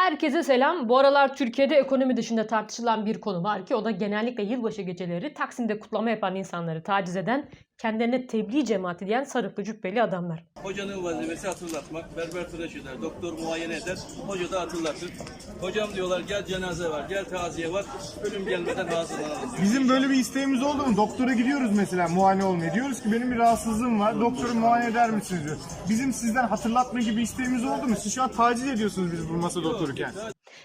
Herkese selam. Bu aralar Türkiye'de ekonomi dışında tartışılan bir konu var ki o da genellikle yılbaşı geceleri Taksim'de kutlama yapan insanları taciz eden, kendilerine tebliğ cemaati diyen sarıklı cübbeli adamlar. Hocanın vazifesi hatırlatmak. Berber tıraş eder, doktor muayene eder, hoca da hatırlatır. Hocam diyorlar gel cenaze var, gel taziye var, ölüm gelmeden hazırlanalım diyor. Bizim böyle bir isteğimiz oldu mu? Doktora gidiyoruz mesela muayene olmaya. Diyoruz ki benim bir rahatsızlığım var. Doktoru muayene eder misiniz diyor. Bizim sizden hatırlatma gibi isteğimiz oldu mu? Siz şu an taciz ediyorsunuz biz bu masada otururken.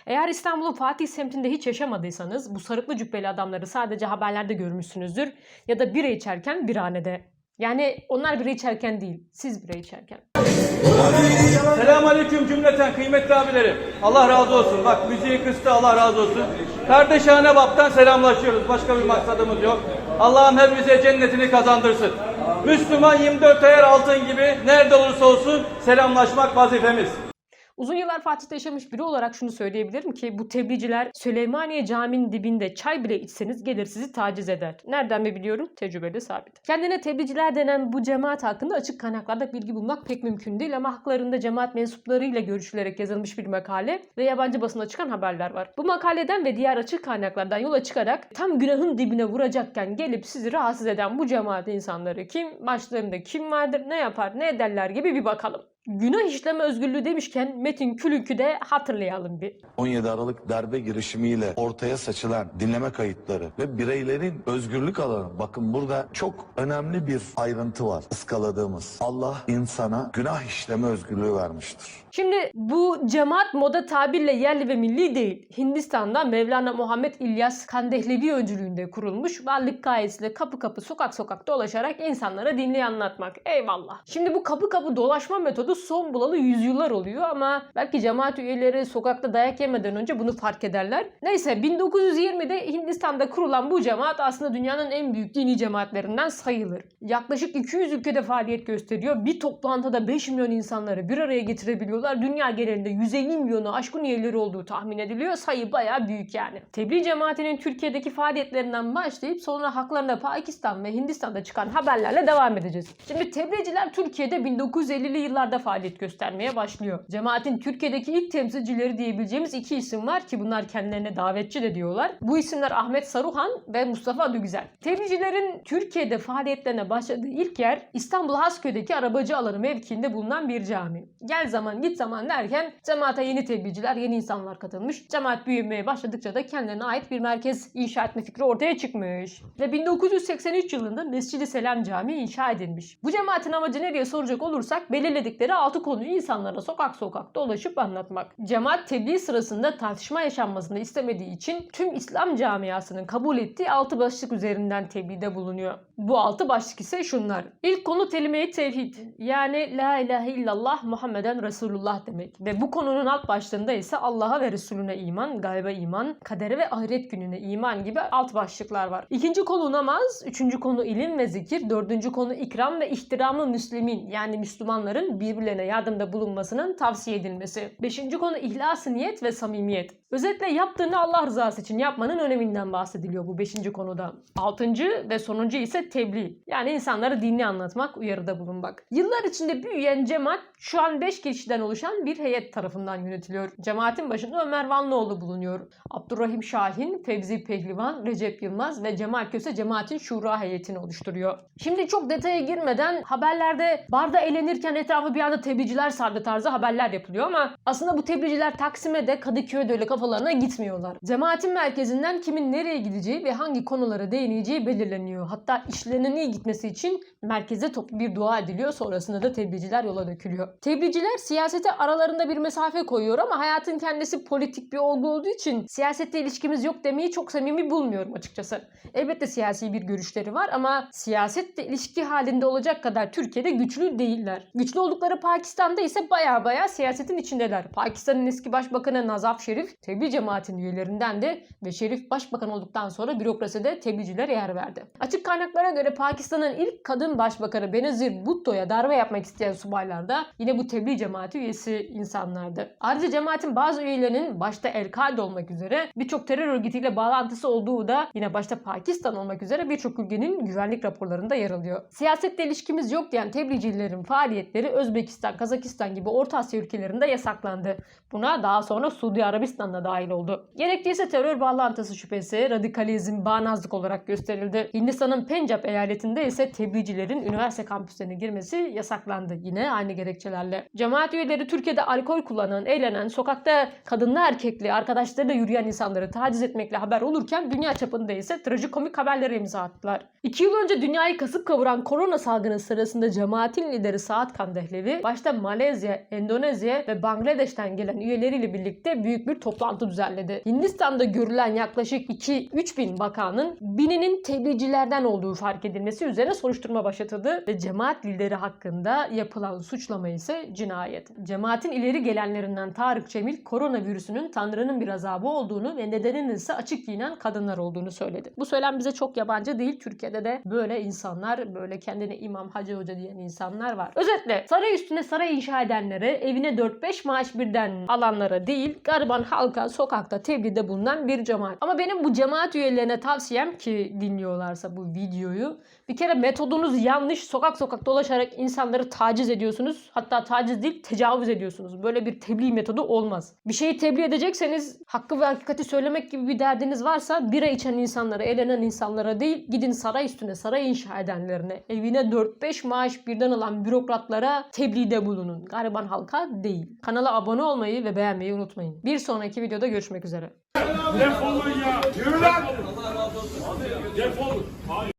Eğer İstanbul'un Fatih semtinde hiç yaşamadıysanız bu sarıklı cübbeli adamları sadece haberlerde görmüşsünüzdür ya da bira içerken birhanede. Yani onlar bira içerken değil, siz bira içerken. Selamun Aleyküm cümleten kıymetli abilerim. Allah razı olsun. Bak müziği kıstı Allah razı olsun. Kardeşane baptan selamlaşıyoruz. Başka bir maksadımız yok. Allah'ım hepimize cennetini kazandırsın. Müslüman 24 ayar altın gibi nerede olursa olsun selamlaşmak vazifemiz. Uzun yıllar Fatih'te yaşamış biri olarak şunu söyleyebilirim ki bu tebliğciler Süleymaniye Camii'nin dibinde çay bile içseniz gelir sizi taciz eder. Nereden mi biliyorum? Tecrübeli sabit. Kendine tebliğciler denen bu cemaat hakkında açık kaynaklarda bilgi bulmak pek mümkün değil ama haklarında cemaat mensuplarıyla görüşülerek yazılmış bir makale ve yabancı basına çıkan haberler var. Bu makaleden ve diğer açık kaynaklardan yola çıkarak tam günahın dibine vuracakken gelip sizi rahatsız eden bu cemaat insanları kim, başlarında kim vardır, ne yapar, ne ederler gibi bir bakalım. Günah işleme özgürlüğü demişken Metin Külünk'ü de hatırlayalım bir. 17 Aralık darbe girişimiyle ortaya saçılan dinleme kayıtları ve bireylerin özgürlük alanı. Bakın burada çok önemli bir ayrıntı var ıskaladığımız. Allah insana günah işleme özgürlüğü vermiştir. Şimdi bu cemaat moda tabirle yerli ve milli değil. Hindistan'da Mevlana Muhammed İlyas Kandehlevi öncülüğünde kurulmuş varlık gayesiyle kapı kapı sokak sokak dolaşarak insanlara dinleyi anlatmak. Eyvallah. Şimdi bu kapı kapı dolaşma metodu son bulalı yüzyıllar oluyor ama belki cemaat üyeleri sokakta dayak yemeden önce bunu fark ederler. Neyse 1920'de Hindistan'da kurulan bu cemaat aslında dünyanın en büyük dini cemaatlerinden sayılır. Yaklaşık 200 ülkede faaliyet gösteriyor. Bir toplantıda 5 milyon insanları bir araya getirebiliyorlar. Dünya genelinde 150 milyonu aşkın üyeleri olduğu tahmin ediliyor. Sayı bayağı büyük yani. Tebliğ cemaatinin Türkiye'deki faaliyetlerinden başlayıp sonra haklarında Pakistan ve Hindistan'da çıkan haberlerle devam edeceğiz. Şimdi tebliğciler Türkiye'de 1950'li yıllarda faaliyet göstermeye başlıyor. Cemaatin Türkiye'deki ilk temsilcileri diyebileceğimiz iki isim var ki bunlar kendilerine davetçi de diyorlar. Bu isimler Ahmet Saruhan ve Mustafa Adıgüzel. Tebliğcilerin Türkiye'de faaliyetlerine başladığı ilk yer İstanbul Hasköy'deki arabacı alanı mevkiinde bulunan bir cami. Gel zaman git zaman derken cemaate yeni tebliğciler, yeni insanlar katılmış. Cemaat büyümeye başladıkça da kendine ait bir merkez inşa etme fikri ortaya çıkmış. Ve 1983 yılında Mescid-i Selam Camii inşa edilmiş. Bu cemaatin amacı ne diye soracak olursak belirledikleri altı konuyu insanlara sokak sokak dolaşıp anlatmak. Cemaat tebliğ sırasında tartışma yaşanmasını istemediği için tüm İslam camiasının kabul ettiği altı başlık üzerinden tebliğde bulunuyor. Bu altı başlık ise şunlar. İlk konu kelime-i tevhid. Yani la ilahe illallah Muhammeden Resulullah demek. Ve bu konunun alt başlığında ise Allah'a ve Resulüne iman, gayba iman, kadere ve ahiret gününe iman gibi alt başlıklar var. İkinci konu namaz, üçüncü konu ilim ve zikir, dördüncü konu ikram ve ihtiramı müslimin yani Müslümanların birbirlerine yardımda bulunmasının tavsiye edilmesi. Beşinci konu ihlas niyet ve samimiyet. Özetle yaptığını Allah rızası için yapmanın öneminden bahsediliyor bu beşinci konuda. Altıncı ve sonuncu ise tebliğ. Yani insanlara dinini anlatmak, uyarıda bulunmak. Yıllar içinde büyüyen cemaat şu an 5 kişiden oluşan bir heyet tarafından yönetiliyor. Cemaatin başında Ömer Vanlıoğlu bulunuyor. Abdurrahim Şahin, Fevzi Pehlivan, Recep Yılmaz ve Cemal Köse cemaatin şura heyetini oluşturuyor. Şimdi çok detaya girmeden haberlerde barda eğlenirken etrafı bir anda tebliğciler sardı tarzı haberler yapılıyor ama aslında bu tebliğciler Taksim'e de Kadıköy'e de öyle kafalarına gitmiyorlar. Cemaatin merkezinden kimin nereye gideceği ve hangi konulara değineceği belirleniyor. Hatta işlerinin iyi gitmesi için merkeze toplu bir dua ediliyor. Sonrasında da tebliğciler yola dökülüyor. Tebliğciler siyasete aralarında bir mesafe koyuyor ama hayatın kendisi politik bir olgu olduğu için siyasette ilişkimiz yok demeyi çok samimi bulmuyorum açıkçası. Elbette siyasi bir görüşleri var ama siyasetle ilişki halinde olacak kadar Türkiye'de güçlü değiller. Güçlü oldukları Pakistan'da ise baya baya siyasetin içindeler. Pakistan'ın eski başbakanı Nazaf Şerif tebliğ cemaatin üyelerinden de ve Şerif başbakan olduktan sonra bürokraside tebliğcilere yer verdi. Açık kaynaklara göre Pakistan'ın ilk kadın başbakanı Benazir Bhutto'ya darbe yapmak isteyen subaylar da yine bu tebliğ cemaati üyesi insanlardı. Ayrıca cemaatin bazı üyelerinin başta El-Kaide olmak üzere birçok terör örgütüyle bağlantısı olduğu da yine başta Pakistan olmak üzere birçok ülkenin güvenlik raporlarında yer alıyor. Siyasetle ilişkimiz yok diyen tebliğcilerin faaliyetleri Özbekistan, Kazakistan gibi Orta Asya ülkelerinde yasaklandı. Buna daha sonra Suudi Arabistan da dahil oldu. Gerekçesi terör bağlantısı şüphesi, radikalizm, bağnazlık olarak gösterildi. Hindistan'ın Pencap eyaletinde ise tebliğcilerin üniversite kampüslerine girmesi yasaklandı. Yine aynı gerekçelerle. Cemaat üyeleri Türkiye'de alkol kullanan, eğlenen, sokakta kadınlı erkekli arkadaşlarıyla yürüyen insanları taciz etmekle haber olurken dünya çapında ise trajikomik haberlere imza attılar. İki yıl önce dünyayı kasıp kavuran korona salgını sırasında cemaatin lideri Saat Kandehlevi başta Malezya, Endonezya ve Bangladeş'ten gelen üyeleriyle birlikte büyük bir toplantı düzenledi. Hindistan'da görülen yaklaşık 2-3 bin vakanın bininin tebliğcilerden olduğu fark edilmesi üzerine soruşturma başlatıldı ve cemaat lideri hakkında yapılan suçlama ise cinayet. Cemaatin ileri gelenlerinden Tarık Cemil koronavirüsünün Tanrı'nın bir azabı olduğunu ve nedeninin ise açık giyinen kadınlar olduğunu söyledi. Bu söylem bize çok yabancı değil. Türkiye'de de böyle insanlar, böyle kendine imam, hacı hoca diyen insanlar var. Özetle saray üstüne saray inşa edenlere, evine 4-5 maaş birden alanlara değil, gariban halka sokakta tebliğde bulunan bir cemaat. Ama benim bu cemaat üyelerine tavsiyem ki dinliyorlarsa bu videoyu bir kere metodunuz yanlış. Sokak sokak dolaşarak insanları taciz ediyorsunuz. Hatta taciz değil tecavüz ediyorsunuz. Böyle bir tebliğ metodu olmaz. Bir şeyi tebliğ edecekseniz hakkı ve hakikati söylemek gibi bir derdiniz varsa bira içen insanlara, eğlenen insanlara değil gidin saray üstüne saray inşa edenlerine, evine 4-5 maaş birden alan bürokratlara tebliğde bulunun. Gariban halka değil. Kanala abone olmayı ve beğenmeyi unutmayın. Bir sonraki videoda görüşmek üzere. Defolun ya. Yürü lan. Defolun.